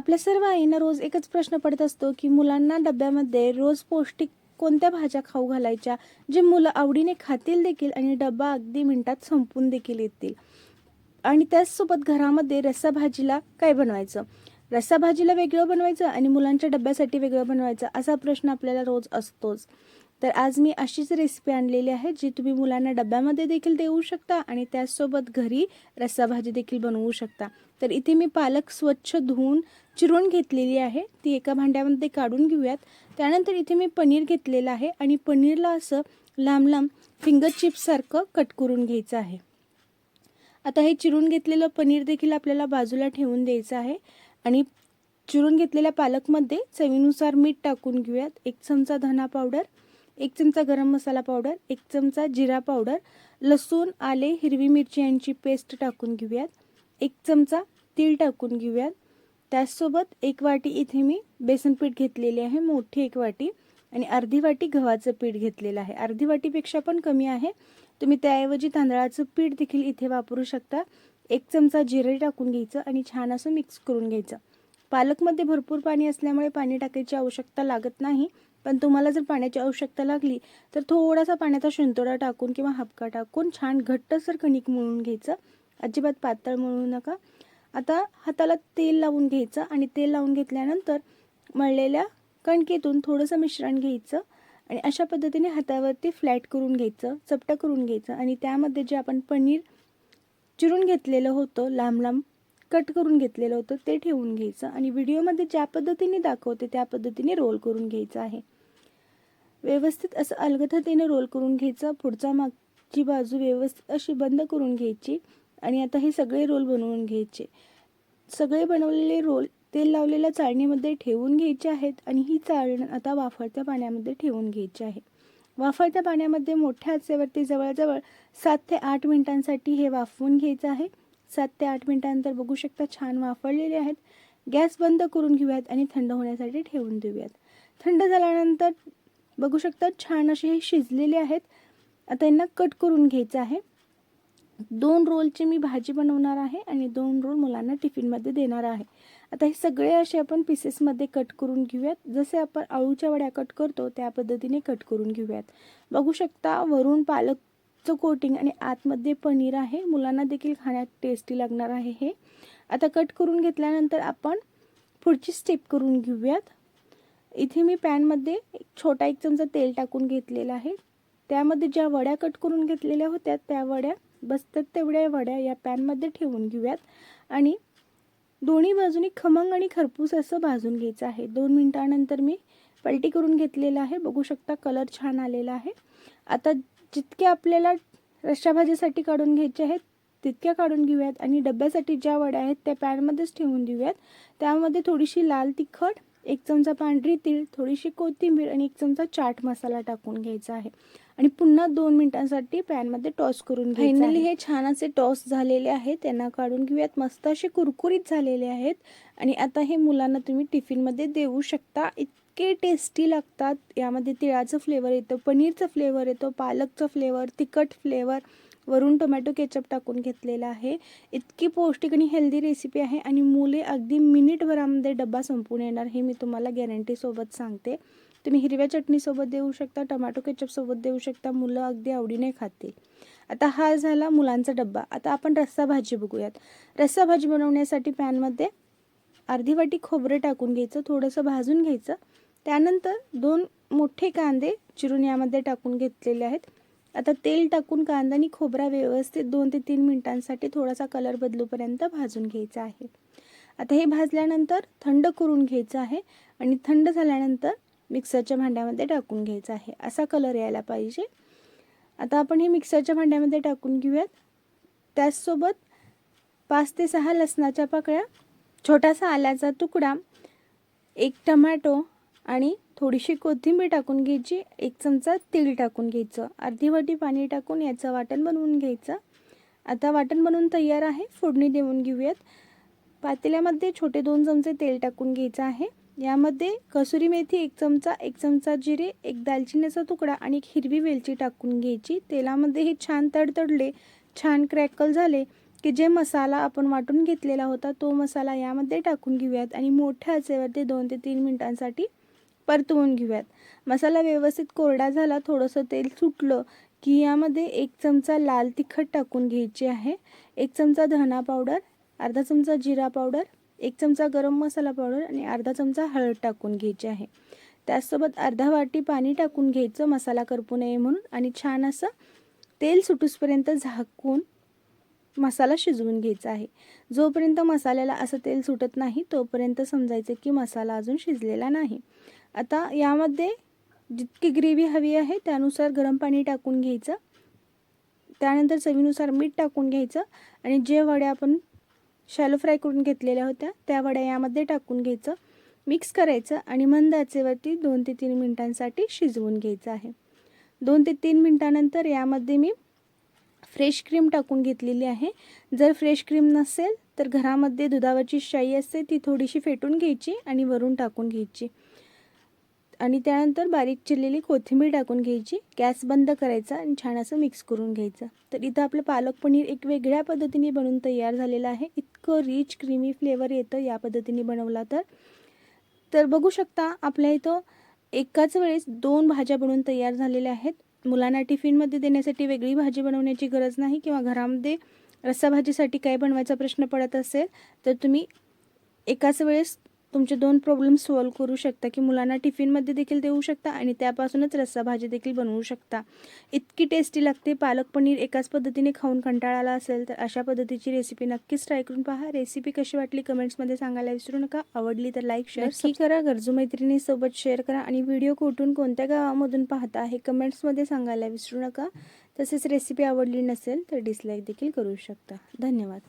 आपल्या सर्व आईंना रोज एकच प्रश्न पडत असतो की मुलांना डब्यामध्ये रोज पौष्टिक कोणत्या भाज्या खाऊ घालायच्या जे मुलं आवडीने खातील देखील आणि डबा अगदी मिनिटात संपून देखील येतील. आणि त्याचसोबत घरामध्ये रस्सा भाजीला काय बनवायचं? रस्सा भाजीला वेगळं बनवायचं आणि मुलांच्या डब्यासाठी वेगळं बनवायचं असा प्रश्न आपल्याला रोज असतोच. तर आज मी अशीच रेसिपी आणलेली आहे जी तुम्ही मुलांना डब्यामध्ये देखील देऊ शकता आणि त्याचसोबत घरी रस्सा भाजी देखील बनवू शकता. तर इथे मी पालक स्वच्छ धुवून चिरून घेतलेली आहे. ती एका भांड्यामध्ये काढून घेऊयात. त्यानंतर इथे मी पनीर घेतलेलं आहे आणि पनीरला असं लांब लांब फिंगर चिप्ससारखं कट करून घ्यायचं आहे. आता हे चिरून घेतलेलं पनीर देखील आपल्याला बाजूला ठेवून द्यायचं आहे आणि चिरून घेतलेल्या पालकमध्ये चवीनुसार मीठ टाकून घेऊयात. एक चमचा धना पावडर एक चमचा गरम मसाला पावडर एक चमचा जिरा पावडर लसूण आले हिरवी मिरची यांची पेस्ट टाकून घेऊयात. एक चमचा तीळ टाकून घेऊयात. त्याचसोबत एक वाटी इथे मी बेसन पीठ घेतलेली आहे मोठी एक वाटी. आणि अर्धी वाटी गव्हाचं पीठ घेतलेलं आहे. अर्धी वाटीपेक्षा पण कमी आहे. तुम्ही त्याऐवजी तांदळाचं पीठ देखील इथे वापरू शकता. एक चमचा जिरे टाकून घ्यायचं आणि छान असं मिक्स करून घ्यायचं. पालकमध्ये भरपूर पाणी असल्यामुळे पाणी टाकायची आवश्यकता लागत नाही. पण तुम्हाला जर पाण्याची आवश्यकता लागली तर थोडासा पाण्याचा शिंतोडा टाकून किंवा हापका टाकून छान घट्टसर कणिक मळून घ्यायचं अजिबात पातळ मळू नका. आता हाताला तेल लावून घ्यायचं आणि तेल लावून घेतल्यानंतर मळलेल्या कणकेतून थोडंसं मिश्रण घ्यायचं आणि अशा पद्धतीने हातावरती फ्लॅट करून घ्यायचं चपटं करून घ्यायचं आणि त्यामध्ये जे आपण पनीर चिरून घेतलेलं होतं लांब लांब कट करून घेतलेलं होतं ते ठेवून घ्यायचं आणि व्हिडिओमध्ये ज्या पद्धतीने दाखवते त्या पद्धतीने रोल करून घ्यायचं आहे. व्यवस्थित असं अलगथतेने रोल करून घ्यायचं पुढचा मागची बाजू व्यवस्थित अशी बंद करून घ्यायची आणि आता हे सगळे रोल बनवून घ्यायचे. सगळे बनवलेले रोल तेल लावलेल्या चाळणीमध्ये ठेवून घ्यायचे आहेत आणि ही चाळण आता वाफळत्या पाण्यामध्ये ठेवून घ्यायची आहे. वाफळत्या पाण्यामध्ये मोठ्या आचेवरती जवळजवळ सात ते आठ मिनिटांसाठी हे वाफवून घ्यायचं आहे. सात ते आठ मिनटानंतर बघू शकता छान वाफळलेले आहेत. गॅस बंद करून घेऊयात आणि थंड होण्यासाठी ठेवून देऊयात. थंड झाल्यानंतर बघू शकता छान असे हे शिजलेले आहेत. आता यांना कट करून घ्यायचं आहे. दोन रोलची मी भाजी बनवणार आहे आणि दोन रोल मुलांना टिफिनमध्ये देणार आहे. आता हे सगळे असे आपण पीसेसमध्ये कट करून घेऊयात. जसे आपण आळूच्या वड्या कट करतो त्या पद्धतीने कट करून घेऊयात. बघू शकता वरून पालक चं कोटिंग आणि आतमध्ये पनीर आहे. मुलांना देखील खाण्यात टेस्टी लागणार आहे हे. आता कट करून घेतल्यानंतर आपण पुढची स्टेप करून घेऊयात. इथे मी पॅनमध्ये एक छोटा एक चमचा तेल टाकून घेतलेला आहे. त्यामध्ये ज्या वड्या कट करून घेतलेल्या होत्या त्या वड्या बसतात तेवढ्या वड्या या पॅनमध्ये ठेवून घेऊयात. आणि दोन्ही बाजूनी खमंग आणि खरपूस असं भाजून घ्यायचं आहे. दोन मिनटानंतर मी पलटी करून घेतलेलं आहे. बघू शकता कलर छान आलेला आहे. आता जितके आपल्याला रश्शाभाजीसाठी काढून घ्यायचे आहेत तितक्या काढून घेऊयात आणि डब्यासाठी ज्या वड्या आहेत त्या पॅनमध्येच ठेवून देऊयात. त्यामध्ये थोडीशी लाल तिखट एक चमचा पांढरी तीळ थोडीशी कोथिंबीर आणि एक चमचा चाट मसाला टाकून घ्यायचा आहे. आणि पुन्हा दोन मिनिटांसाठी पॅनमध्ये टॉस करून फायनली हे छान असे टॉस झालेले आहेत. त्यांना काढून घेऊयात. मस्त असे कुरकुरीत झालेले आहेत. आणि आता हे मुलांना तुम्ही टिफिनमध्ये देऊ शकता. इत इतके टेस्टी लागतात. यामध्ये तिळाचं फ्लेवर येतं पनीरचं फ्लेवर येतो पालकचं फ्लेवर तिखट फ्लेवर वरून टोमॅटो केचप टाकून घेतलेला आहे. इतकी पौष्टिक आणि हेल्दी रेसिपी आहे आणि मुले अगदी मिनिटभरामध्ये डब्बा संपून येणार हे मी तुम्हाला गॅरंटीसोबत सांगते. तुम्ही हिरव्या चटणीसोबत देऊ शकता टोमॅटो केचपसोबत देऊ शकता मुलं अगदी आवडीने खातील. आता हा झाला मुलांचा डब्बा. आता आपण रस्सा भाजी बघूयात. रस्सा भाजी बनवण्यासाठी पॅनमध्ये अर्धी वाटी खोबरं टाकून घ्यायचं थोडंसं भाजून घ्यायचं. त्यानंतर दोन मोठे कांदे चिरून यामध्ये टाकून घेतलेले आहेत. आता तेल टाकून कांदा आणि खोबरा व्यवस्थित दोन ते तीन मिनिटांसाठी थोडासा कलर बदलूपर्यंत भाजून घ्यायचा आहे. आता हे भाजल्यानंतर थंड करून घ्यायचं आहे आणि थंड झाल्यानंतर मिक्सरच्या भांड्यामध्ये टाकून घ्यायचं आहे. असा कलर यायला पाहिजे. आता आपण हे मिक्सरच्या भांड्यामध्ये टाकून घेऊयात. त्याचसोबत पाच ते सहा लसणाच्या पाकळ्या छोटासा आल्याचा तुकडा एक टमॅटो आणि थोडीशी कोथिंबीर टाकून घ्यायची एक चमचा तीळ टाकून घ्यायचं अर्धी वाटी पाणी टाकून याचं वाटण बनवून घ्यायचं. आता वाटण बनवून तयार आहे फोडणी देऊन घेऊयात. पातेल्यामध्ये छोटे दोन चमचे तेल टाकून घ्यायचं आहे. यामध्ये कसुरी मेथी एक चमचा एक चमचा जिरे एक दालचिनीचा तुकडा आणि एक हिरवी वेलची टाकून घ्यायची. तेलामध्ये हे छान तडतडले छान क्रॅकल झाले की जे मसाला आपण वाटून घेतलेला होता तो मसाला यामध्ये टाकून घेऊयात आणि मोठ्या आचेवरती दोन ते तीन मिनटांसाठी परतवून घेऊयात. मसाला व्यवस्थित कोरडा झाला थोडंसं तेल सुटलं की यामध्ये एक चमचा लाल तिखट टाकून घ्यायची आहे एक चमचा धना पावडर अर्धा चमचा जिरा पावडर एक चमचा गरम मसाला पावडर आणि अर्धा चमचा हळद टाकून घ्यायची आहे. त्याचसोबत अर्धा वाटी पाणी टाकून घ्यायचं मसाला करपू नये म्हणून आणि छान असं तेल सुटूसपर्यंत झाकून मसाला शिजवून घ्यायचा आहे. जोपर्यंत मसाल्याला असं तेल सुटत नाही तोपर्यंत समजायचं की मसाला अजून शिजलेला नाही. आता यामध्ये जितकी ग्रेव्ही हवी आहे त्यानुसार गरम पाणी टाकून घ्यायचं. त्यानंतर चवीनुसार मीठ टाकून घ्यायचं आणि जे वड्या आपण शॅलो फ्राय करून घेतलेल्या होत्या त्या वड्या यामध्ये टाकून घ्यायचं. मिक्स करायचं आणि मंद आचेवरती दोन ते तीन मिनटांसाठी शिजवून घ्यायचं आहे. दोन ते तीन मिनटानंतर यामध्ये मी फ्रेश क्रीम टाकून घेतलेली आहे. जर फ्रेश क्रीम नसेल तर घरामध्ये दुधावरची शाई असते ती थोडीशी फेटून घ्यायची आणि वरून टाकून घ्यायची. आणि त्यानंतर बारीक चिरलेली कोथिंबीर टाकून घ्यायची गॅस बंद करायचा आणि छान असं मिक्स करून घ्यायचं. तर इथं आपलं पालक पनीर एक वेगळ्या पद्धतीने बनवून तयार झालेलं आहे. इतकं रिच क्रीमी फ्लेवर येतं या पद्धतीने बनवला तर. तर बघू शकता आपल्या इथं एकाच वेळेस दोन भाज्या बनवून तयार झालेल्या आहेत. मुलांना टिफिनमध्ये देण्यासाठी वेगळी भाजी बनवण्याची गरज नाही किंवा घरामध्ये रस्साभाजीसाठी काय बनवायचा प्रश्न पडत असेल तर तुम्ही एकाच वेळेस तुमचे दोन प्रॉब्लेम सॉल्व्ह करू शकता की मुलांना टिफिनमध्ये देखील देऊ शकता आणि त्यापासूनच रस्सा भाजी देखील बनवू शकता. इतकी टेस्टी लागते. पालक पनीर एकाच पद्धतीने खाऊन कंटाळा आला असेल तर अशा पद्धतीची रेसिपी नक्कीच ट्राय करून पहा. रेसिपी कशी वाटली कमेंट्समध्ये सांगायला विसरू नका. आवडली तर लाईक शेअर नक्की करा. गरजू मैत्रिणीसोबत शेअर करा आणि व्हिडिओ कुठून कोणत्या गावामधून पाहता हे कमेंट्समध्ये सांगायला विसरू नका. तसेच रेसिपी आवडली नसेल तर डिसलाईक देखील करू शकता. धन्यवाद.